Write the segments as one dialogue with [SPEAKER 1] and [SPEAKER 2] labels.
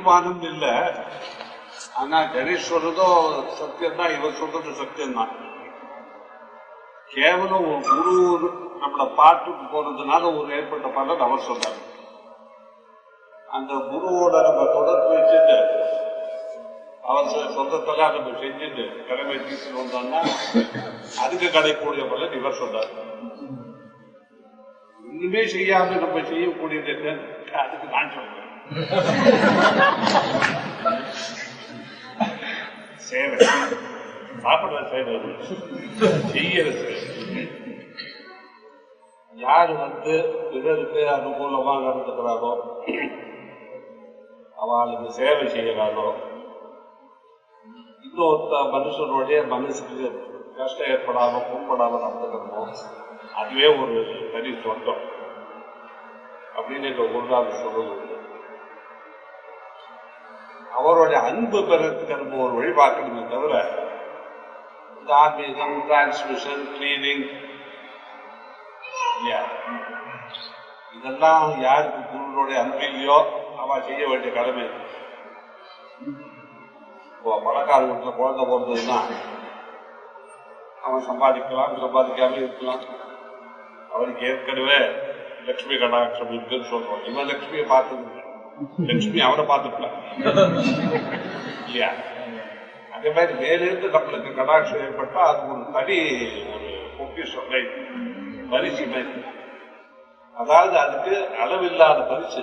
[SPEAKER 1] தீர்மானம் இல்ல. ஆனா கணேஷ் சொல்றதோ சத்தியம் தான் இவர் சொல்றது சத்தியம் தான் கேவலம் ஒரு குரு நம்மள பாட்டுக்கு போறதுனால ஒரு ஏற்பட்ட பலன் அவர் சொல்றாரு. அந்த குருவோட நம்ம தொடர்பு வச்சுட்டு அவர் சொ- சொந்தத்தெல்லாம் நம்ம செஞ்சுட்டு கடமை தீர்த்து வந்தோம்னா அதுக்கு கிடைக்கக்கூடிய பலன் இவர் சொல்றார். ஒண்ணுமே செய்யாம நம்ம செய்யக்கூடியது என்னன்னு அதுக்கு நான் சொல்றேன். சேவை. சாப்பிடுற சேவை. செய்யற சேவை. யாரு வந்து பிறருக்கு அனுகூலமா நடந்துக்கிறாரோ அவளுக்கு சேவை செய்யறாரோ இன்னொருத்த மனுஷனுடைய மனசுக்கு கஷ்டம் ஏற்படாம புண்படாம நடந்துக்கிறோமோ அதுவே ஒரு தனி சொந்தம். அப்படின்னு எங்க குருநாதர் நாள் உண்டு. அவருடைய அன்பு பெறத்துக்கு நம்ம ஒரு வழி பார்க்கணுமே தவிர இந்த ஆன்மீகம் டிரான்ஸ்மிஷன் கிளீனிங் இதெல்லாம் யாருக்கு குருடைய அன்பு இல்லையோ அவன் செய்ய வேண்டிய கடமை இப்போ பணக்கார வீட்டில் குழந்தை பிறந்ததுன்னா அவன் சம்பாதிக்கலாம் சம்பாதிக்காம இருக்கலாம். அவனுக்கு ஏற்கனவே லட்சுமி கடாட்சம் இருக்குன்னு சொல்றோம். இவன் லட்சுமியை பார்த்தது லட்சுமி அவரை பார்த்துக்கலாம் இல்லையா? அதே மாதிரி மேலிருந்து நம்மளுக்கு கடாட்சம் ஏற்பட்டா அது ஒரு தனி ஒரு பொக்கிஷம் பரிசு மாதிரி. அதாவது அதுக்கு அளவில்லாத பரிசு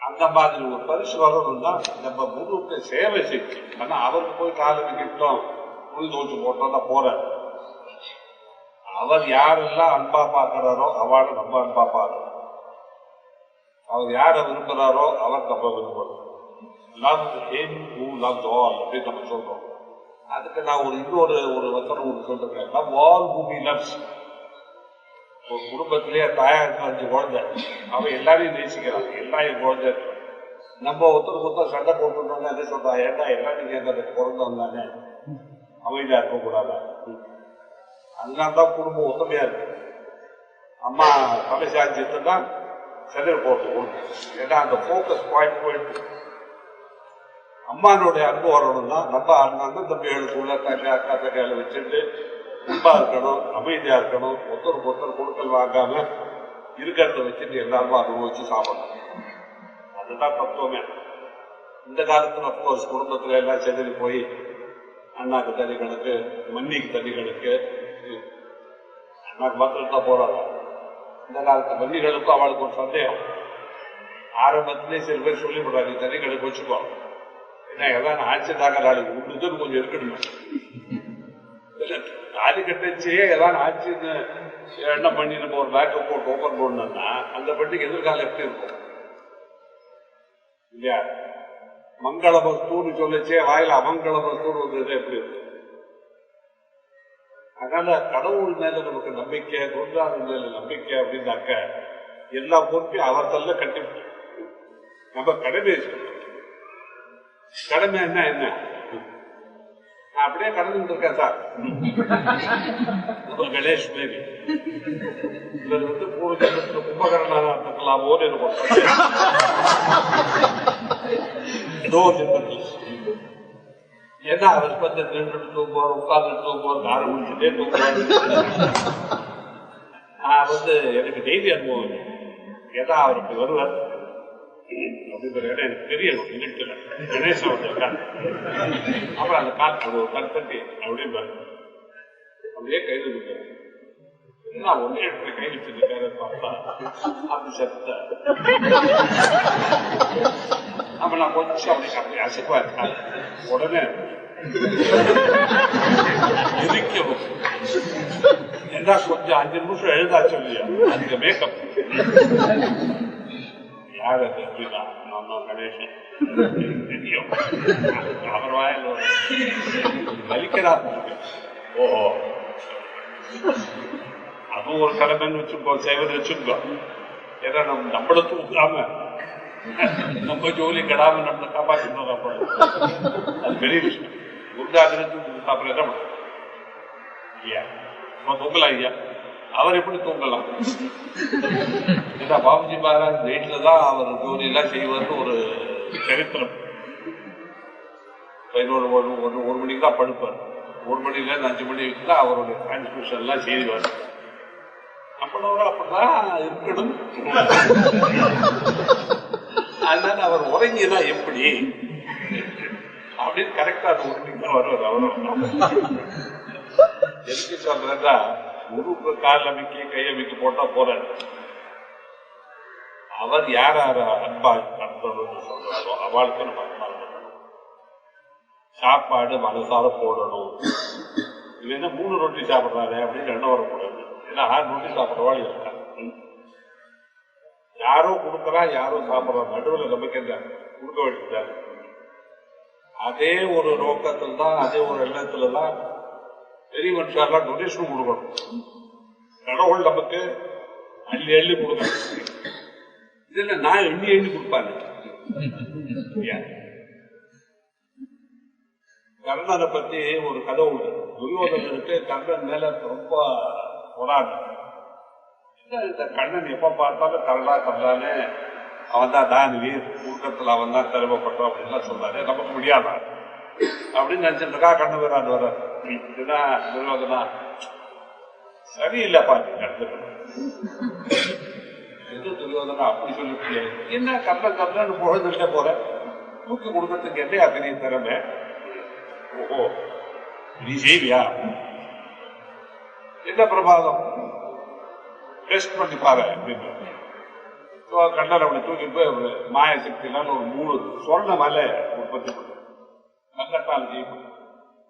[SPEAKER 1] அந்த மாதிரி ஒரு பரிசு வரணும்னா நம்ம குருவுக்கு சேவை செய்யும் ஆனா அவருக்கு போய் காலை கிட்டோம் புளி தோச்சு போட்டோம்னா போறாரு. அவர் யாரெல்லாம் அன்பா பார்க்கிறாரோ அவளை நம்ம அன்பா பார்க்கணும். அவர் யாரை விரும்புகிறாரோ அவர் நம்ம விரும்பணும் love him who love all அப்படின்னு நம்ம சொல்றோம். அதுக்கு நான் ஒரு இன்னொரு ஒரு வசனம் ஒன்று சொல்றேன். Love all who be loves ஒரு குடும்பத்திலேயே தாயாருக்கு அஞ்சு குழந்தை. அவன் எல்லாரையும் நேசிக்கிறான். எல்லாம் என் குழந்தை நம்ம ஒருத்தர் ஒருத்தர் சண்டை போட்டுட்டோம்னா என்ன சொல்றா? ஏன்டா எல்லாம் நீங்க அந்த தானே. அமைதியா இருக்கக்கூடாதா? அதனால தான் குடும்பம் ஒத்துமையா இருக்கு. அம்மா சமைச்சாச்சு தான் செல்லில் போட்டு கொடுக்கும் ஏன்னா அந்த ஃபோக்கஸ் பாயிண்ட் போயிட்டு அம்மானுடைய அன்பு வரணும்னா நம்ம அண்ணன் தம்பிகளுக்குள்ள தங்க அக்கா தங்கையில வச்சுட்டு அன்பா இருக்கணும் அமைதியா இருக்கணும் ஒருத்தருக்கு ஒருத்தர் கொடுக்கல் வாங்காம இருக்கிறத வச்சுட்டு எல்லாருமே அனுபவிச்சு சாப்பிடணும். அதுதான் தத்துவமே. இந்த காலத்துல அப்கோர்ஸ் குடும்பத்துல எல்லாம் செதறி போய் அண்ணாக்கு தனி கணக்கு மண்ணிக்கு தனி கணக்கு அண்ணாக்கு மாத்திரம் தான் போறாங்க. இந்த காலத்து மன்னிகளுக்கும் அவளுக்கு ஒரு சந்தேகம். ஆரம்பத்திலே சில பேர் சொல்லிவிடுறாங்க தண்ணிகளுக்கு வச்சுக்கோ. ஏன்னா எல்லாம் ஆட்சி தாங்க நாளைக்கு கொஞ்சம் இருக்கணுமே. தாலி கட்டச்சே எல்லாம் ஆட்சின்னு என்ன பண்ணி நம்ம ஒரு பேக்கப் போட்டு ஓப்பன் பண்ணோம்னா அந்த பெட்டிக்கு எதிர்காலம் எப்படி இருக்கும்? இல்லையா? மங்கள வஸ்தூன்னு சொல்லச்சே வாயில அமங்கள வஸ்தூன்னு வந்தது எப்படி இருக்கும்? அதனால கடவுள் மேல நமக்கு நம்பிக்கை குருநாதன் மேல நம்பிக்கை அப்படின்னாக்க எல்லா பொறுப்பையும் அவர் தள்ள கட்டி நம்ம கடமையை செய்யணும். கடமை என்ன என்ன? நான் அப்படியே கடந்துட்டு இருக்கேன் சார். கணேஷ் மேரி. இவர் வந்து மூணு ஜென்மத்துல கும்பகரணாக இருந்துக்கலாமோன்னு எனக்கு ஏதோ ஜென்மத்தில். ஏன்னா அவர் வந்து நின்று தூங்குவார் உட்கார்ந்து தூங்குவார் காரம் முடிச்சுட்டே தூங்குவார் நான் வந்து எனக்கு டெய்லி அனுபவம் இல்லை. ஏன்னா அவர் இப்படி வருவார்? அப்படிங்கிற இடம் எனக்கு தெரியணும் இருட்டுல கணேசன் வந்து அப்புறம் அந்த காற்று ஒரு கற்பட்டி அப்படியே அப்படியே கைது கொடுத்தாரு என்ன ஒன்னே இடத்துல கை வச்சிருக்காரு பார்த்தா அப்படி செத்த. அப்ப நான் கொஞ்சம் அப்படி அப்படி அசைப்பா உடனே எரிக்கவும் என்ன கொஞ்சம் அஞ்சு நிமிஷம் எழுதா சொல்லியா அந்த மேக்கப் யார் அது அப்படின்னா நான் கணேசன் தெரியும் அவர் வாயில் வலிக்கிறார் ஓஹோ அதுவும் ஒரு கடமைன்னு வச்சுக்கோ சேவன் வச்சுக்கோ ஏன்னா நம்ம நம்மளை தூக்காம நம்ம ஜோலி கெடாம நம்மளை காப்பாற்றணும் அது பெரிய விஷயம் குருதாசனத்துக்கு அப்புறம் என்ன ஐயா நம்ம தூங்கலாம் ஐயா அவர் எப்படி தூங்கலாம்? ஏன்னா பாபுஜி மகாராஜ் வீட்டுல தான் அவர் ஜோலி எல்லாம் செய்வார்னு ஒரு சரித்திரம். பதினோரு ஒரு ஒரு ஒரு மணிக்கு தான் படுப்பார். ஒரு மணில இருந்து அஞ்சு மணி வரைக்கும் தான் அவருடைய டிரான்ஸ்மிஷன் எல்லாம் செய்வார். அப்படின்னவர்கள் அப்படிதான் இருக்கணும். அதனால அவர் உறங்கினா எப்படி? அப்படின்னு கரெக்டா அது ஒரு மணிக்கு தான் வருவார் அவரும் எதுக்கு சொல்றதா உருப்பு கால் அமைக்க கை அமைக்க போட்டா போறாரு. அவர் யார் யார அன்பா நடத்தணும்னு சொல்றாரோ அவளுக்கு நம்ம அன்பா சாப்பாடு மனசால போடணும். இது என்ன மூணு ரொட்டி சாப்பிடுறாரு அப்படின்னு எண்ணம் வரக்கூடாது. ஏன்னா ஆறு ரொட்டி சாப்பிடுறவாள் இருக்காங்க யாரோ கொடுக்குறா யாரோ சாப்பிடுறா. நடுவில் நமக்கு கொடுக்க வேண்டியது அதே ஒரு நோக்கத்தில் தான் அதே ஒரு எண்ணத்துல தான் பெரிய மனுஷாலாம் டொனேஷன் கொடுக்கணும். கடவுள் நமக்கு அள்ளி அள்ளி கொடுக்கணும். இதுல நான் எண்ணி எண்ணி கொடுப்பாங்க? கர்ணனை பத்தி ஒரு கதை உண்டு. துரியோதனனுக்கு கர்ணன் மேல ரொம்ப போராட்டம். என்ன இந்த கண்ணன் எப்ப பார்த்தாலும் கல்லா கல்லானே அவன் தான் தான் வீர் கூட்டத்தில் அவன் தான் திறமைப்பட்டோம் அப்படின்லாம் சொல்றாரு நமக்கு முடியாதா? அப்படின்னு நினைச்சிட்டு இருக்கா கண்ணு வீரான் வர இதுதான் துரியோதனா சரியில்லைப்பா நீ நடந்துக்கணும். எது துரியோதனா அப்படி சொல்லிட்டு என்ன கர்ணன் கர்ணன் புகழ்ந்துட்டே போறேன் தூக்கி கொடுக்கறதுக்கு என்ன பெரிய திறமை? ஓஹோ நீ செய்வியா? என்ன பிரபாதம்? டெஸ்ட் பண்ணி பாரு அப்படின்னு. So, கண்ணன் அப்படி தூக்கிட்டு போய் ஒரு மாய சக்தியிலான ஒரு மூணு சொர்ண மலை உற்பத்தி பண்ணு கங்கட்டால் செய்யப்படும்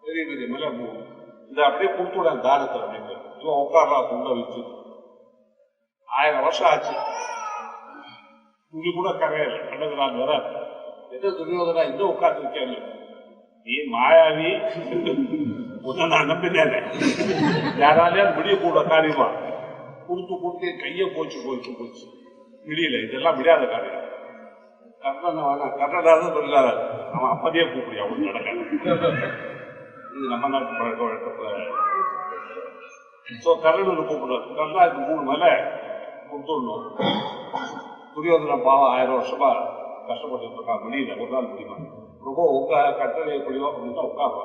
[SPEAKER 1] பெரிய பெரிய மலை மூணு இதை அப்படியே கொடுத்துட தாரத்தை அப்படின்னு இவன் உட்காரலாம் உள்ள வச்சு. ஆயிரம் வருஷம் ஆச்சு. துணி கூட கரையல கண்ணதுலான் வர எதோ துரியோதனா இன்னும் உட்கார்ந்து நீ மாயாவி. உன்னை நான் நம்பினேன். யாராலையும் முடிய கூட காரியமா? கொடுத்து கொடுத்து கையை போச்சு போச்சு போச்சு. முடியல இதெல்லாம் முடியாத காரியம். கர்ணன் வேணாம். கர்ணனாக சொல்றாரு. அவன் அப்பதே கூப்பிடி ஒன்று நடக்காது. இது நம்ம நாட்டு பழக்க வழக்கத்துல. ஸோ கர்ணனை கூப்பிடுறாரு. கர்ணா இது மூணு மேல கொடுத்துடணும். துரியோதன பாவம் ஆயிரம் வருஷமா கஷ்டப்பட்டு இருக்கா முடியல ஒரு நாள் முடியுமா? ரொம்ப உட்கா கட்டளை எப்படியோ அப்படின்னு உட்காப்பா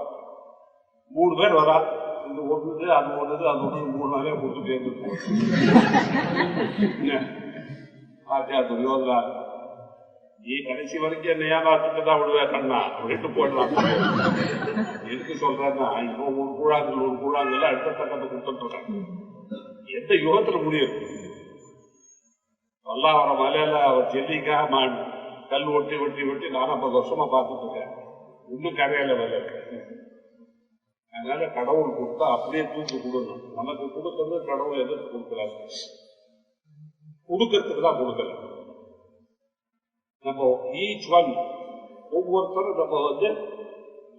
[SPEAKER 1] மூணு பேர் வரா. இது ஒண்ணுது அது ஒண்ணுது அது ஒண்ணு மூணு நாளே கொடுத்துட்டே இருக்கு பாத்தியா துரியோதனா நீ கடைசி வரைக்கும் என்னையா பார்த்துட்டு தான் விடுவேன் கண்ணா. விட்டு போடலாம். எதுக்கு சொல்றேன்னா இப்போ ஒரு கூழாங்கல் ஒரு கூழாங்கல் அடுத்த பக்கத்தை கொடுத்துட்டு இருக்காங்க எந்த யுகத்துல முடியும் வல்லாவர மலையில அவர் செல்லிக்காக மா- கல் ஒட்டி ஒட்டி ஒட்டி நானும் பத்து வருஷமா பார்த்துட்டு இருக்கேன். இன்னும் கரையில வேலை அதனால கடவுள் கொடுத்தா அப்படியே தூக்கி கொடுக்கணும். நமக்கு கொடுக்கறது கடவுள் எதிர்த்து கொடுக்குறாரு. கொடுக்கறதுக்கு தான் கொடுக்கல. நம்ம ஈச் ஒன் ஒவ்வொருத்தரும் நம்ம வந்து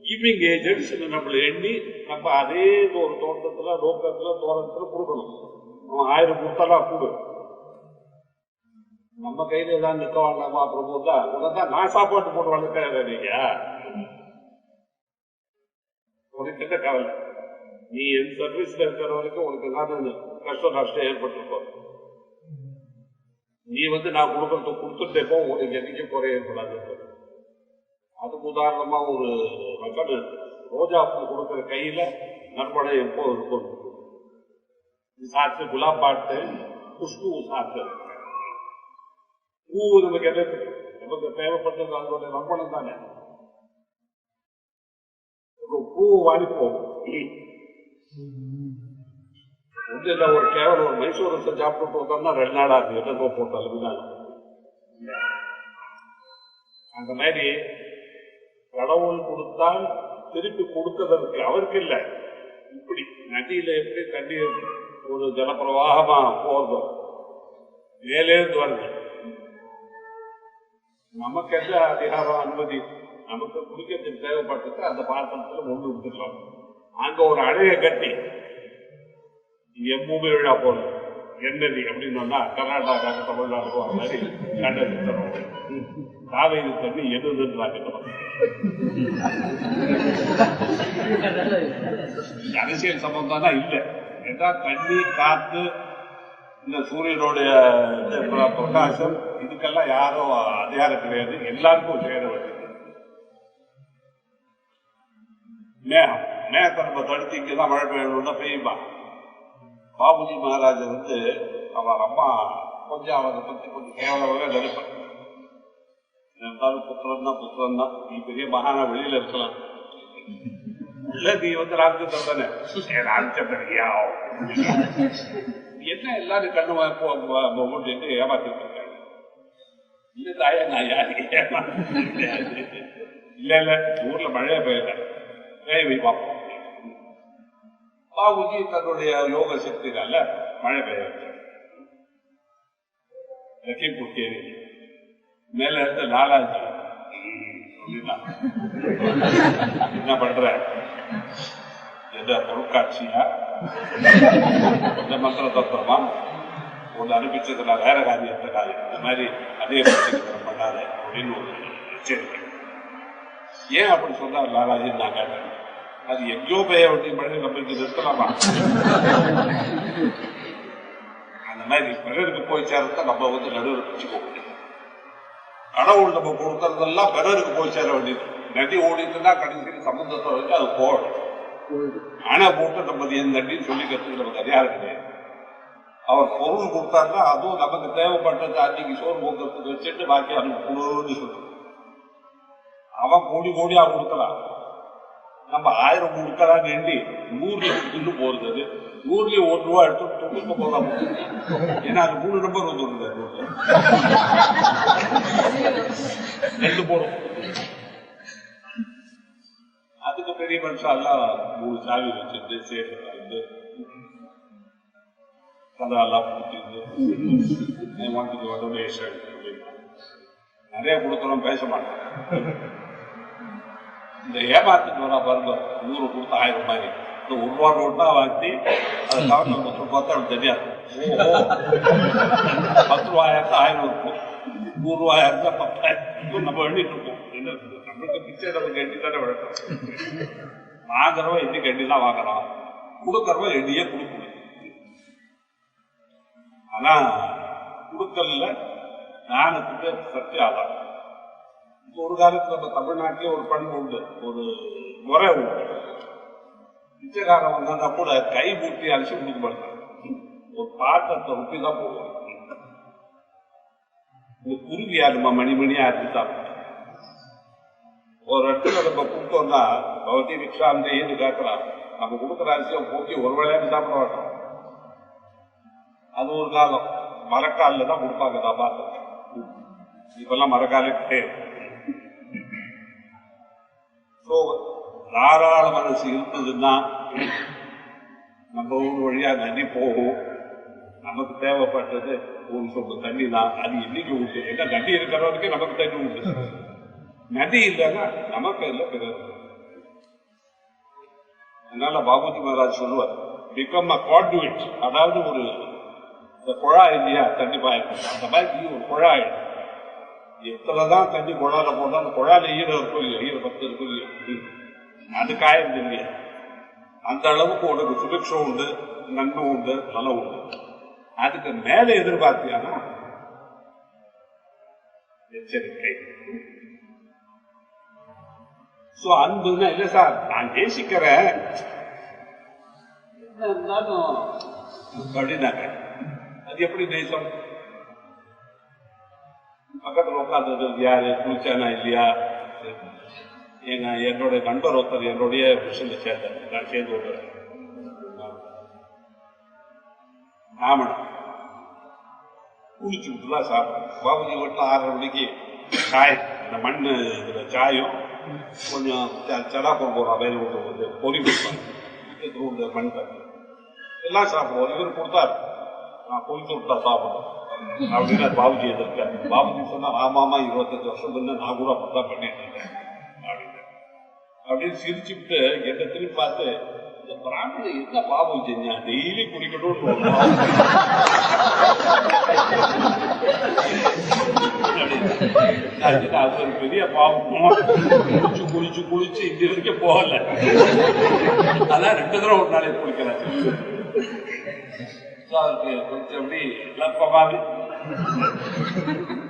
[SPEAKER 1] கிவிங் ஏஜென்ட்ஸ் நம்மளை எண்ணி நம்ம அதே ஒரு தோட்டத்தில் நோக்கத்தில் தோரத்தில் கொடுக்கணும். அவன் ஆயிரம் கொடுத்தாலாம் கொடு. நம்ம கையில ஏதாவது நிற்க வேண்டாமா? பிரபு தான் உனதான் நான் சாப்பாட்டு போட்டு வளர்க்க நீங்க. உனக்கு என்ன கவலை? நீ என் சர்வீஸ்ல இருக்கிற வரைக்கும் உனக்கு நான் கஷ்டம் நஷ்டம் ஏற்பட்டிருக்கோம். நீ வந்து நான் கொடுக்கறது கொடுத்துட்டேப்போ உங்களுக்கு உனக்கு என்னைக்கு குறை ஏற்படாது அதுக்கு உதாரணமா ஒரு மக்கள் ரோஜா பூ கொடுக்கிற கையில நற்படை எப்போ இருக்கும்? சாத்து குலாப் பாட்டு குஷ்பு சாத்து. பூ நமக்கு என்ன நமக்கு தேவைப்பட்டது அதோட நம்பணம் தானே. ஒரு பூ வாங்கிப்போம் வந்து இல்ல ஒரு கேவலம் ஒரு மைசூர் ரசம் சாப்பிட்டு வந்தோம்னா ரெண்டு நாள் ஆகுது என்னதோ போட்டாலும் அந்த மாதிரி கடவுள் கொடுத்தால் திருப்பி கொடுக்கறதற்கு அவருக்கு இல்லை. இப்படி நதியில எப்படி தண்ணீர் ஒரு ஜலப்பிரவாகமா போறதோ மேலே இருந்து வருது. நமக்கு எந்த அதிகாரம் அனுமதி? நமக்கு குடிக்கிறதுக்கு தேவைப்பட்டது அந்த பாத்திரத்துல ஒன்று விட்டுக்கலாம் அங்க ஒரு அணையை கட்டி எம்மூமே விழா போகணும் என்னது அப்படின்னு சொன்னா கர்நாடகாவுக்கு தமிழ்நாடு போகிற மாதிரி கண்டது தரும் காவேரி தண்ணி எதுன்றாங்க அரசியல் சம்பந்தம் தான் இல்ல. ஏன்னா தண்ணி காத்து இந்த சூரியனுடைய பிரகாசம் இதுக்கெல்லாம் யாரும் அதிகாரம் கிடையாது. எல்லாருக்கும் சேர வேண்டியது. மேகம் மேகத்தை நம்ம தடுத்து இங்கதான் மழை பெய்யணும்னா பெய்யுமா? பாபுஜி மகாராஜர் வந்து அவர் அம்மா கொஞ்சம் அவரை பத்தி கொஞ்சம் கேவலமாக நினைப்பார் இருந்தாலும் புத்திரன் தான் புத்திரம் தான். நீ பெரிய மகானா வெளியில இருக்கலாம். இல்ல நீ வந்து ராமச்சந்திரன் தானே. ஏ, ராமச்சந்திரன் என்ன எல்லாரும் கண்ணு வா- போ- ஏமாத்திட்டு இருக்காங்க. இல்ல தாயா நான் யாரு? ஏமா இல்ல இல்ல ஊர்ல மழையே பெய்யல. பெய்ய பார்ப்போம் பாபுஜி தன்னுடைய யோக சக்தினால மழை பெய்ய வச்சார். லக்கிம்பூர் கேரி மேல இருந்து நாலாஜி என்ன பண்ற? எந்த பொருட்காட்சியா? இந்த மந்திர தத்துவமா? ஒன்று அனுப்பிச்சது நான் வேற காரியம் காரியம் இந்த மாதிரி அதே பிரச்சனை பண்ணாத அப்படின்னு ஒரு எச்சரிக்கை. ஏன் அப்படி சொன்னார் லாலாஜி நான் கேட்டேன். அது எங்கேயோ பெய்ய வேண்டிய மழை நம்ம இங்க நிறுத்தலாமா அந்த மாதிரி பிறருக்கு போய் சேர்றத நம்ம வந்து நடுவில் பிடிச்சுக்க கடவுள் நம்ம கொடுக்கறதெல்லாம் பிறருக்கு போய் சேர வேண்டியது. நதி ஓடிட்டுனா கடைசியில் சம்பந்தத்தை வச்சு அது போடும் அணை போட்டு நம்ம அது என் நடின்னு சொல்லிக்கிறதுக்கு நமக்கு அதிகாரம் கிடையாது. அவர் பொருள் கொடுத்தாருன்னா அதுவும் நமக்கு தேவைப்பட்டது அன்னைக்கு சோறு போக்குறதுக்கு வச்சுட்டு பாக்கி அவனுக்கு கொடுன்னு சொல்லுவோம். அவன் கோடி கோடியா கொடுக்கலாம் நம்ம ஆயிரம் கொடுக்கலாம் வேண்டி நூறுல கொடுத்துட்டு போறது அது. நூறுலயும் ஒரு ரூபா எடுத்து தொண்ணூத்தி போகலாம் ஏன்னா அது மூணு நம்பர் வந்து நூறுல ரெண்டு போடும் அதுக்கு பெரிய மனுஷன் எல்லாம் மூணு சாவி வச்சுட்டு சேஃப் வந்து கதெல்லாம் பூட்டிட்டு வாங்கிட்டு டொனேஷன் நிறைய கொடுத்தோம் பேச மாட்டேன். இந்த ஏமாத்துக்கு வரா பாருங்க நூறு கொடுத்து ஆயிரம் மாதிரி இந்த ஒரு ரூபா நோட்டா வாங்கி அதை தவிர மொத்தம் பார்த்தா அவனுக்கு தெரியாது ஓஹோ பத்து ரூபாயா இருந்தா ஆயிரம் இருக்கும் நூறு ரூபாயா இருந்தா பத்தாயிரம் இருக்கும். நம்ம எண்ணிட்டு இருப்போம் என்ன நம்மளுக்கு பிச்சை நமக்கு எண்ணி தானே வழக்கம் வாங்குறவன் எண்ணி எண்ணி தான் வாங்குறான் கொடுக்கறவன் எண்ணியே கொடுக்கணும் ஆனா கொடுக்கல ஞானத்துக்கு சக்தி ஆதாரம் இப்ப ஒரு காலத்துல நம்ம தமிழ்நாட்டிலே ஒரு பண்பு உண்டு. ஒரு முறை உண்டு. பிச்சைக்காரன் வந்தா கூட கை மூட்டி அரிசி கொடுக்க மாட்டாங்க ஒரு பாத்திரத்தை ஒட்டி தான் போடுவாங்க இந்த குருவியா நம்ம மணி மணியா அரிசி சாப்பிட்டோம் ஒரு இடத்துல நம்ம கொடுத்தோம்னா பவதி பகவதி ஏன்னு கேட்கலாம். நம்ம கொடுக்குற அரிசியை போக்கி ஒரு வேளையாவது சாப்பிட மாட்டோம். அது ஒரு காலம். மரக்காலில் தான் கொடுப்பாங்க நான் பார்த்தேன் இப்பெல்லாம் மரக்காலே கிடையாது. ஸோ தாராள மனசு இருந்ததுன்னா நம்ம ஊர் வழியா நதி போகும். நமக்கு தேவைப்பட்டது ஒரு சொட்டு தண்ணி தான். அது இன்னைக்கு உண்டு. ஏன்னா நதி இருக்கிறவருக்கு நமக்கு தண்ணி உண்டு. நதி இல்லைன்னா நமக்கு இல்லை பிறகு. அதனால பாபுஜி மகாராஜ் சொல்லுவார் பிகம் அ காட்விட் அதாவது ஒரு இந்த குழாய் இல்லையா தண்ணி பாயம் அந்த மாதிரி ஒரு ஒரு குழாய் எத்தனைதான் தண்ணி குழாயில போட்டா அந்த குழாயில ஈரம் இருக்கும் இல்லையா? ஈரம் பத்து இருக்கும் இல்லையா? அது காயம் இல்லையா? அந்த அளவுக்கு உனக்கு சுபிக்ஷம் உண்டு நன்மை உண்டு நலம் உண்டு. அதுக்கு மேல எதிர்பார்த்தியானா? எச்சரிக்கை. சோ அன்புன்னா இல்ல சார்? நான் நேசிக்கிறேன். என்ன இருந்தாலும் அப்படின்னாங்க. அது எப்படி நேசம்? பக்கத்தில் உட்காந்துருக்கிறது யாரு குளிச்சானா இல்லையா? எங்க என்னுடைய நண்பர் ஒருத்தர் என்னுடைய மிஷன்ல சேர்ந்தார் நான் சேர்ந்து விடுறேன் ஆமன் குளிச்சு விட்டு தான் சாப்பிடுறேன் பாபுஜி வீட்டில் ஆறரை மணிக்கு சாய் இந்த மண் இதில் சாயும் கொஞ்சம் ச- கொடுப்போம் போடுறோம் வேலை விட்டு வந்து பொறி கொடுப்பாங்க மண் தண்ணி எல்லாம் சாப்பிடுவோம் இவர் கொடுத்தாரு. நான் குளிச்சு விட்டா சாப்பிடுவோம். அப்படின்னு பாபுஜி எதிர்க்காரு பாபுஜி சொன்னா ஆமாமா இருபத்தஞ்சு வருஷம் முன்ன நான் கூட அப்படிதான் பண்ணிட்டு இருக்கேன் அப்படின்னு அப்படின்னு சிரிச்சுட்டு என்ன திரும்பி பார்த்து இந்த பிராமணன் என்ன பாவம் செஞ்சா டெய்லி குடிக்கணும்னு அது ஒரு பெரிய பாவம் குளிச்சு குளிச்சு குளிச்சு இந்த வரைக்கும் போகல அதான் ரெண்டு தடவை ஒரு நாளைக்கு குளிக்கிறேன் So, அதுக்கு கொஞ்சம் அப்படி லப்பமாவி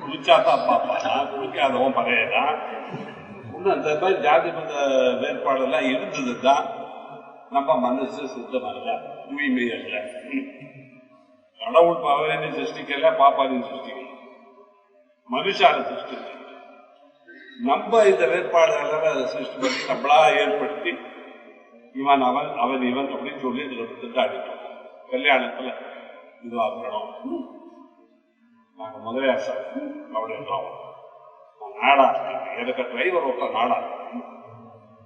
[SPEAKER 1] குளிச்சாதான் பார்ப்பான். குளிக்காதவன் பறையதான் இன்னும் அந்த மாதிரி ஜாதி மத வேறுபாடெல்லாம் இருந்தது தான் நம்ம மனசு சுத்தம் அல்ல தூய்மை அல்ல. கடவுள் பவனின் சிருஷ்டிக்கல பாப்பாவின் சிருஷ்டிக்கல. மனுஷால சிருஷ்டிக்கல. நம்ம இந்த வேறுபாடுகளை சிருஷ்டி பண்ணி நம்மளா ஏற்படுத்தி இவன் அவன் அவன் இவன் அப்படின்னு சொல்லி இதுல திண்டாடிட்டோம் கல்யாணத்துல. இதுவாக்கணும் நாங்கள் நாங்க முதலியார் சார் அப்படின்றோம் நாடா எதுக்கு டிரைவர் ஒருத்த நாடா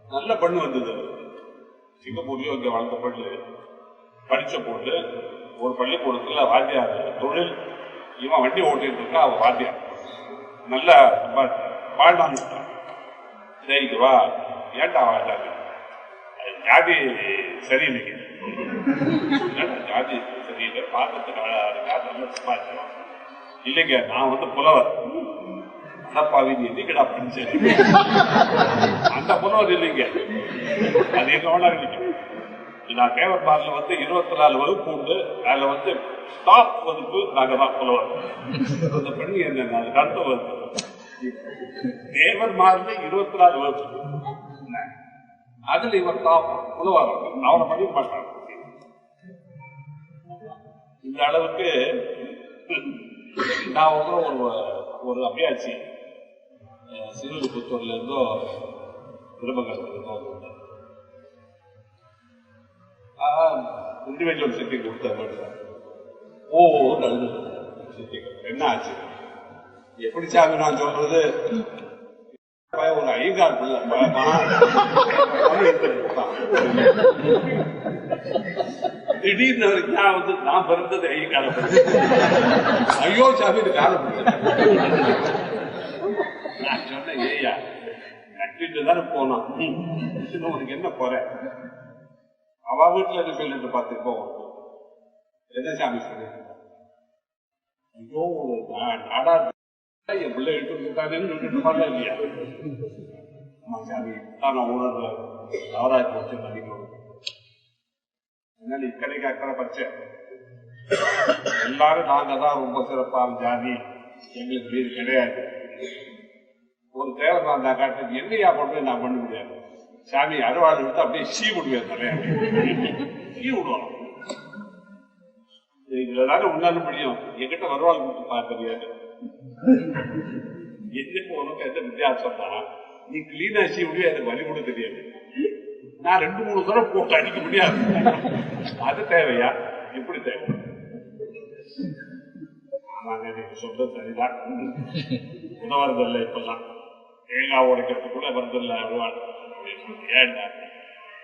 [SPEAKER 1] நல்ல பண்ணு வந்தது சிங்கப்பூர்லேயும் இங்கே வளர்ந்த பண்ணு. படித்த பொண்ணு ஒரு பள்ளிக்கூடத்தில் வாத்தியார் தொழில். இவன் வண்டி ஓட்டிட்டு இருக்கா அவன் வாத்தியார். நல்ல வாழ்நாள் சரிக்கு வா. ஏன்டா வாழ்ந்தாங்க ஜாதி சரியில்லைங்க. ஜாதி சரியில்லை பார்க்கறதுக்கு அழகா இருக்கா. நல்ல சம்பாதிக்கிறோம் இல்லைங்க நான் வந்து புலவர். அடப்பாவி நீ அப்படின்னு சொல்லி அந்த புலவர் இல்லைங்க. அது எங்க இல்லைங்க நான் கேவர் பார்ல வந்து இருபத்தி நாலு வகுப்பு உண்டு. அதுல வந்து டாப் வகுப்பு நாங்க தான் புலவர். அந்த பெண் என்ன அதுக்கு அடுத்த வகுப்பு. தேவர் மார்ல இருபத்தி நாலு வகுப்பு. அதுல இவர் டாப் புலவர்? அவனை பண்ணி மாட்டாங்க இந்த அளவுக்கு நான் வந்து ஒரு ஒரு அபியாச்சி சிறுபுத்தூர்ல இருந்தோ திருமங்கலத்துல இருந்தோ வந்தேன் இண்டிவிஜுவல் சிட்டி கொடுத்த வேண்டாம் ஓ நல்லது. என்ன ஆச்சு? எப்படி சாமி நான் சொல்றது? ஒரு ஐகார் பிள்ளை. திடீர்னு நான் வந்து நான் பிறந்தது ஐகால ஐயோ சாமி இது கால நான் சொன்னேன் ஏய்யா கட்டிட்டு தானே போனான் உனக்கு என்ன குறை? அவ வீட்டுல என்ன சொல்லிட்டு பார்த்துட்டு போவோம் என்ன சாமி சொல்லி? ஐயோ நாடா என் பிள்ளை எடுத்து கொடுத்தாருன்னு சொல்லிட்டு இல்லையா? ஆமா சாமி தான் நான் உணர்வு தவறாய் போச்சு நினைக்கிறோம் இக்கடைக்கு அக்கறை பச்சை எல்லாரும் நாங்க தான் ரொம்ப சிறப்பான ஜாதி. எங்களுக்கு வீடு கிடையாது. ஒரு தேவை அந்த காட்டுக்கு என்னையா கொண்டு நான் பண்ண முடியாது. சாமி அறுவாள் எடுத்து அப்படியே சீ விடுவேன் நிறைய சீ விடுவோம் இதனால உன்னால முடியும் என்கிட்ட வருவாள் கொடுத்து பார்க்க தெரியாது. என்ன உனக்கு எந்த வித்தியாசம் தான் நீ கிளீனா சீ விடுவே எனக்கு வழி கூட தெரியாது. நான் ரெண்டு மூணு தடவை போட்டு அடிக்க முடியாது. அது தேவையா? எப்படி தேவை? ஆமாங்க நீங்க சொல்றது சரிதான். உணவறதில்லை இப்பெல்லாம் தேங்காய் உடைக்கிறதுக்குள்ள வரதில்லை அருவாள்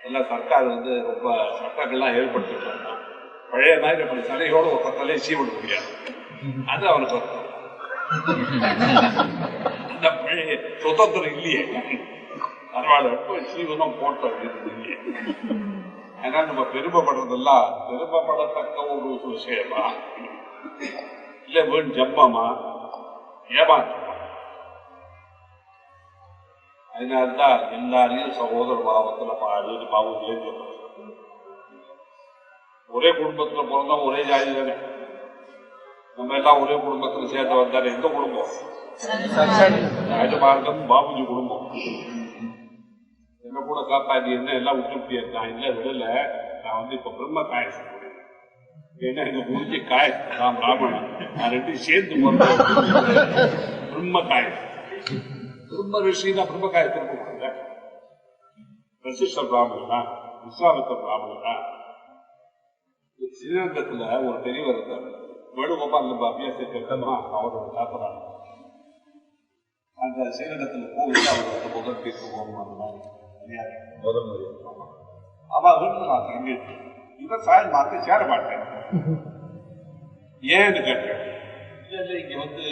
[SPEAKER 1] எல்லாம் சர்க்கார் வந்து ரொம்ப சட்டங்கள்லாம் ஏற்படுத்திட்டாங்க. பழைய மாதிரி அப்படி தலையோட ஒரு பக்கத்திலே சீவிட முடியாது. அது அவனுக்கு அந்த பழைய சுதந்திரம் இல்லையே. அருவாள் எப்போ சீவனம் போட்ட அப்படின்னு அதனால நம்ம பெருமைப்படுறதெல்லாம் பெருமைப்படத்தக்க ஒரு விஷயமா? இல்ல வீண் ஜம்மமா ஏமாற்றமா? அதனால்தான் எல்லாரையும் சகோதர பாவத்துல பாடு பாவங்களே சொல்றது ஒரே குடும்பத்துல பிறந்தா ஒரே ஜாதி தானே. நம்ம எல்லாம் ஒரே குடும்பத்துல சேர்ந்து வந்தாரு எந்த குடும்பம்? ராஜமார்க்கம் பாபுஜி குடும்பம். என்ன கூட காப்பாடி என்ன எல்லாம் விட்டு இருக்கான் இல்லை விடல. நான் வந்து இப்போ பிரம்ம காயசம் ஏன்னா எங்க முடிஞ்ச காயசம்? நான் பிராமணன் நான் ரெண்டும் சேர்ந்து பிறந்தேன். பிரம்ம காயசம் பிரம்ம ரிஷி தான் பிரம்ம காயத்தில் கொடுக்குங்க வசிஷ்ட பிராமணனா விஸ்வாமித்த தான் ஸ்ரீரங்கத்துல ஒரு பெரியவர் இருந்தார் வேணுகோபால் நம்ம அபியாசத்தை இருக்கமா அவரோட தாத்தரான அந்த ஸ்ரீரங்கத்துல போய் அவர் வந்து முதல் பேச போகணும் அந்த மாதிரி
[SPEAKER 2] முதல் முறை
[SPEAKER 1] அவ தங்கிட்டு இவர் சாயல் மாத்த சேர மாட்டேன். ஏன்னு கேட்டேன். இல்ல இங்க வந்து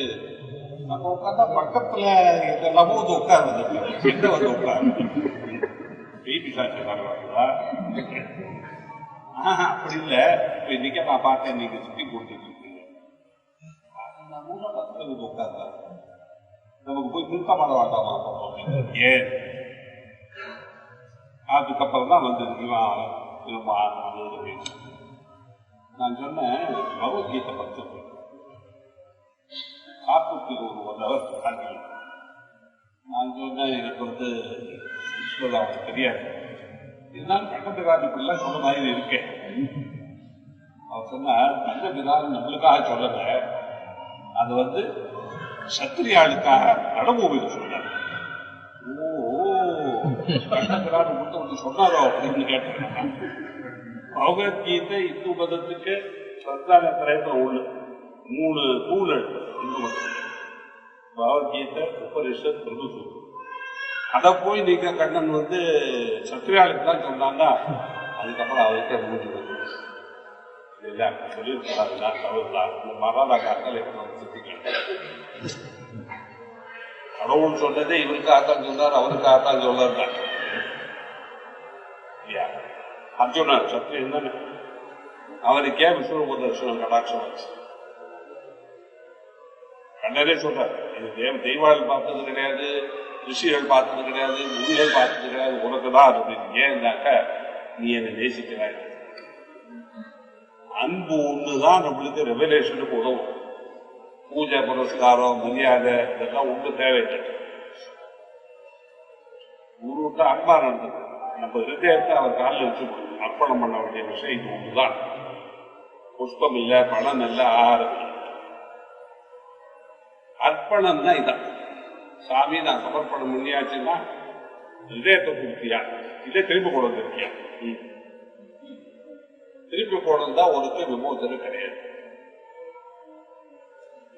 [SPEAKER 1] நம்ம உட்காந்தா பக்கத்துல இதெல்லாமோ வந்து உட்காருது. எங்க வந்து உட்காரு பேபி சாட்சி ஆஹா, அப்படி இல்ல. இப்ப இன்னைக்கு நான் பார்த்தேன் நீங்க சுத்தி கொடுத்துட்டு மூணு பக்கத்துல உட்கார்ந்தா நமக்கு போய் நிறுத்த மாட வேண்டாமா ஏன்? அதுக்கப்புறம் தான் வந்து இவன் இவன் மா- அப்படின்னு நான் சொன்னேன் பகவத்கீதை பக்தம் காப்புக்கு ஒரு ஒன் ஹவர் நான் சொன்னேன் எனக்கு வந்து விஸ்வதாவுக்கு தெரியாது. இருந்தாலும் காட்டுக்குள்ள சொன்ன மாதிரி இருக்கேன் அவர் சொன்னார் கண்டபிரான் நம்மளுக்காக சொல்லல. அது வந்து சத்திரியாளுக்காக நடமூவிக்கு சொன்னார். ஓ கண்டபிரான் மட்டும் வந்து சொன்னாரோ அப்படின்னு கேட்டேன். பகவத்கீதை இந்து மதத்துக்கு சந்தான திரைப்படம் மூணு நூல் இந்து மதத்துக்கு. பகவத்கீதை உபரிஷத் பிரபுசூர் அதை போய் நீங்க கண்ணன் வந்து சத்திரியாளுக்கு தான் சொன்னாங்க அதுக்கப்புறம் அவருக்கே முடிஞ்சு இந்த இல்ல சொல்லியிருக்கிறாரு நான் கேட்டேன் இந்த சொன்னது இவருக்கு ஆத்தான் சொன்னார் அவருக்கு ஆத்தான் சொன்னார் அவருக்காகத்தான் சொன்னார் அர்ஜுனன் சத்தியம் தானே அவருக்கே விஸ்வரூப தரிசனம் கடாட்சம் ஆச்சு. கண்டனே சொல்றாரு இது தேவ தெய்வாள் பார்த்தது கிடையாது ரிஷிகள் பார்த்தது கிடையாது முனிகள் பார்த்தது கிடையாது உனக்கு தான் அப்படின்னு. ஏன்னாக்க நீ என்னை நேசிக்கிறாய். அன்பு ஒண்ணுதான் நம்மளுக்கு ரெவலேஷனுக்கு உதவும். பூஜை புரஸ்காரம் மரியாதை இதெல்லாம் ஒண்ணு தேவையில்லை குருட்ட அன்பா நடந்தது நம்ம ஹிருதயத்தை அவர் காலில் வச்சு அர்ப்பணம் பண்ண வேண்டிய விஷயம் இது ஒன்றுதான் புஷ்பம் இல்ல பணம் இல்லை ஆகாரம் அர்ப்பணம் தான் இதான். சாமி நான் சமர்ப்பணம் பண்ணியாச்சுன்னா ஹிருதயத்தை கொடுத்தியா இல்லை திருப்பி கொண்டு வந்திருக்கியா திருப்பி கொண்டு வந்தா ஒருத்தர் விமோசனம் கிடையாது.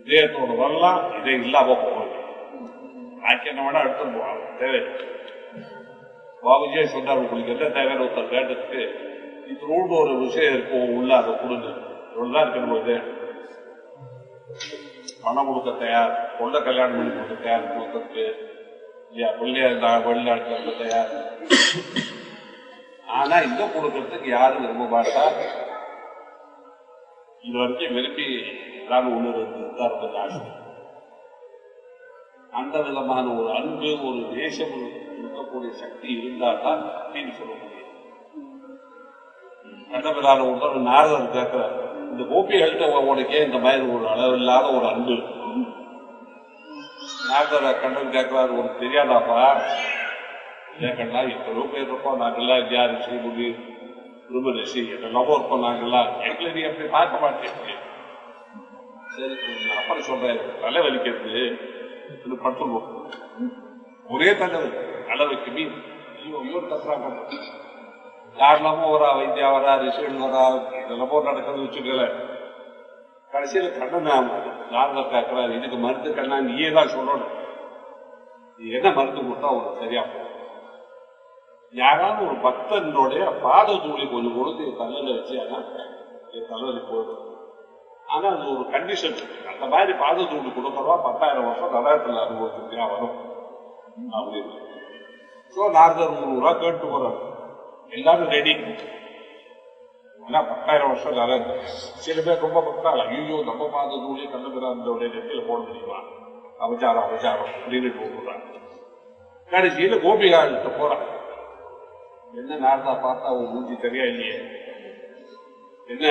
[SPEAKER 1] இதயத்தோடு வரலாம் இதே இல்லாம போகும் ஆக்கி என்ன வேணா எடுத்துட்டு போவாங்க தேவை. பாபுஜியே சொன்னார் உங்களுக்கு என்ன தேவையான ஒருத்தர் கேட்டதுக்கு இதோடு ஒரு விஷயம் இருக்கும் உள்ள அதை கொடுங்க. இவ்வளவுதான் இருக்கணும் பணம் கொடுக்க தயார் கொள்ள கல்யாணம் பண்ணி கொடுக்க தயார் கொடுக்கறதுக்கு. இல்லையா பிள்ளையார் வெளிநாட்டுல தயார். ஆனா இந்த கொடுக்கறதுக்கு யாரும் விரும்ப மாட்டா இது வரைக்கும் விரும்பி தான் ஒண்ணு இருந்தது இருந்தது ஆசை அந்த விதமான ஒரு அன்பு ஒரு தேசம் இருக்கக்கூடிய சக்தி இருந்தால் தான் அப்படின்னு சொல்ல முடியும். கண்டபிரான ஒரு நாரதர் கேட்கிற இந்த கோபிகள்கிட்ட உனக்கே இந்த மாதிரி ஒரு அளவில்லாத ஒரு அன்பு நாரதர் கண்டன் கேட்கிறாரு உனக்கு தெரியாதாப்பா? ஏன் கண்ணா எத்தனையோ பேர் இருப்போம் நாங்கள்லாம் இல்லையா செய்ய முடியும் குடும்ப ரிஷி என்னெல்லாமோ இருப்போம் நாங்கள்லாம் எங்களை நீ அப்படி பார்க்க மாட்டேன். அப்புறம் சொல்றேன். தலை வலிக்கிறது. இது படுத்துருவோம் ஒரே தலை அளவுக்கு மீன். ஐயோ ஐயோ தப்புறாங்க. யாரெல்லாமோ வரா வைத்தியா வரா ரிஷன் வரா இதெல்லாமோ நடக்கிறது வச்சுக்கல கடைசியில கண்ணன் நாரதர் கேட்கிறாரு இதுக்கு மருந்து கண்ணா நீயே தான் சொல்லணும். நீ என்ன மருந்து கொடுத்தா உனக்கு சரியா போகும்? யாராவது ஒரு பக்தனுடைய பாத தூளி கொஞ்சம் கொடுத்து என் தலையில வச்சியானா என் தலைவலி போயிடும். ஆனா அது ஒரு கண்டிஷன் அந்த மாதிரி பாத ஒன்று கொடுக்கறவா பத்தாயிரம் வருஷம் நரகத்துல அனுபவத்துக்கு வரும். அப்படின்னு ஸோ நாரதர் நூறு ரூபா கேட்டு போறாரு. எல்லாரும் ரெடி ஆனா பத்தாயிரம் வருஷம் நரகம் சில பேர் ரொம்ப பக்தாள் ஐயோ நம்ம பாத தூளி இந்த நெத்தியில போட முடியுமா? அவச்சாரம் அவச்சாரம் அப்படின்னு போடுறாங்க கடைசியில் கோபிகால்கிட்ட போறாங்க என்ன நாரதா பார்த்தா உன் மூஞ்சி சரியா இல்லையே? என்ன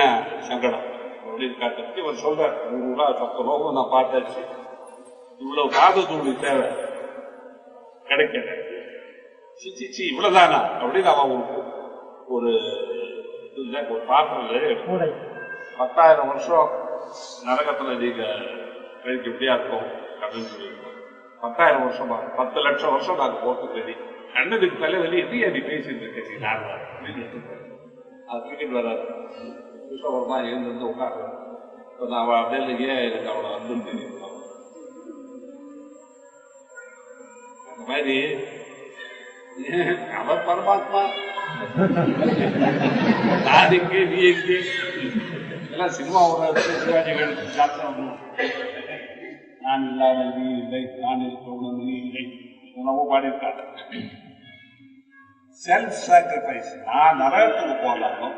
[SPEAKER 1] சங்கடம்? அப்படின்னு இவர் சொல்றார் நூறு ரூபா சத்த ரூபா நான் பார்த்தாச்சு இவ்வளவு காத தூளி தேவை கிடைக்கல சி சி சி இவ்வளவுதானா அப்படின்னு அவன் ஒரு ஒரு பாத்திரத்துல பத்தாயிரம் வருஷம் நரகத்துல நீங்க கழிக்க இப்படியா இருக்கும் அப்படின்னு சொல்லியிருக்கோம் பத்தாயிரம் வருஷமா பத்து லட்சம் வருஷம் நாங்க போட்டு ரெடி கண்ணதுக்கு தலைவலி எதையா நீ பேசிட்டு இருக்க நீ நான் அப்படின்னு. அது கிரிக்கெட் வராது கிருஷ்ணவர் தான் எழுந்து உட்காரு இப்போ நான் அவள் அப்படியே இல்லையே எனக்கு அவளை அன்புன்னு தெரியும் அந்த மாதிரி அவர் பரமாத்மா நான் எங்கே நீ எங்கே எல்லாம் சினிமாவோட சிவாஜிகள் சாத்திரம் நான் இல்லாத நீ இல்லை நான் இருக்கணும் நீ இல்லை உணவு பாடியிருக்காங்க செல்ஃப் சாக்ரிஃபைஸ் நான் நரகத்துக்கு போகலாம்?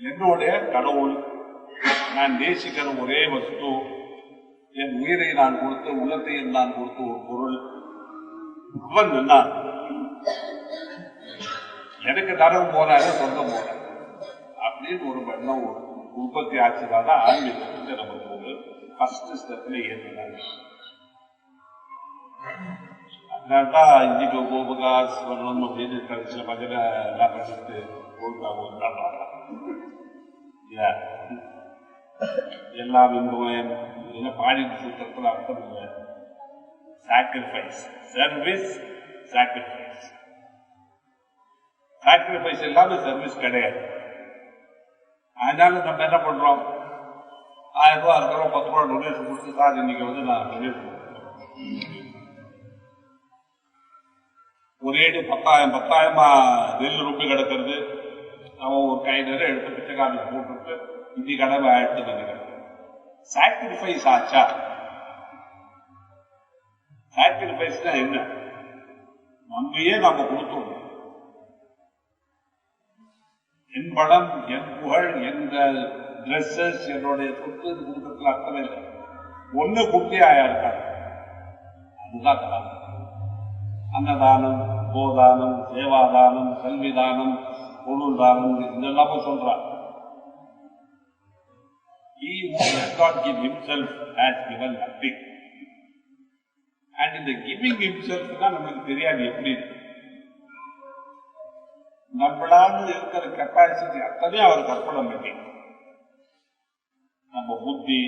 [SPEAKER 1] என்னுடைய கடவுள் நான் நேசிக்கிற ஒரே வஸ்து என் உயிரை நான் கொடுத்து உள்ளத்தையும் நான் கொடுத்த ஒரு பொருள். அவன் சொன்னான் எனக்கு நரகம் போனாரு சொந்தம் போனார் அப்படின்னு ஒரு எண்ணம் உற்பத்தி ஆச்சுதான் தான் ஆன்மீகத்துக்கு நமக்கு ஒரு ஃபர்ஸ்ட் ஸ்டெப்ல ஏற்றுனாங்க அதனால்தான் இன்னைக்கு கோபகா ஸ்வர்ணம் அப்படின்னு கடைசியில் பஜனை எல்லாம் படிச்சுட்டு கோபுகா ஒன்றாடுறாங்க இல்லையா? எல்லாம் இன்பம் என்ன பாடின அர்த்தம் இல்லை சாக்ரிஃபைஸ் சர்வீஸ் சாக்ரிஃபைஸ் சாக்ரிஃபைஸ் எல்லாமே சர்வீஸ் கிடையாது அதனால நம்ம என்ன பண்றோம் ஆயிரம் ரூபாய் இருக்கிற பத்து ரூபா டொனேஷன் கொடுத்து சார் இன்னைக்கு வந்து நான் டொனேஷன் ஒரேடி பத்தாயிரம் பத்தாயிரமா நெல் ரூபாய் கிடக்கிறது அவன் ஒரு கை நேரம் எடுத்து பிச்சைக்காரன் போட்டுட்டு இன்னி கடமை ஆயிட்டு நினைக்கிறேன் சாக்ரிஃபைஸ் ஆச்சா? சாக்ரிஃபைஸ்னா என்ன? நம்மையே நம்ம கொடுத்துருவோம் என் படம் என் புகழ் எந்த ட்ரெஸ்ஸஸ் என்னுடைய சொத்து கொடுக்கறதுல அர்த்தம் இல்லை. ஒண்ணு குட்டியாயா இருக்காங்க அதுதான் காரணம். அன்னதானம் கோதானம் சேவாதானம் கல்விதானம் பொருள் தானம் இதெல்லாம் சொல்றான். He who does not give himself has given nothing. And இந்த giving himself தான் நமக்கு தெரியாது எப்படி. நம்மளால இருக்கிற கெப்பாசிட்டி அத்தனையும் அவர் கற்பனை பண்ணி. நம்ம புத்தி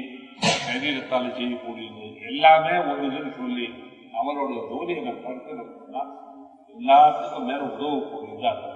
[SPEAKER 1] சரீரத்தால செய்யக்கூடியது எல்லாமே ஒரு இதுன்னு சொல்லி அவனுடைய ஜோதியை நான் படுத்தினோம்னா எல்லாத்துக்கும் மேல உதவக்கூடியது அது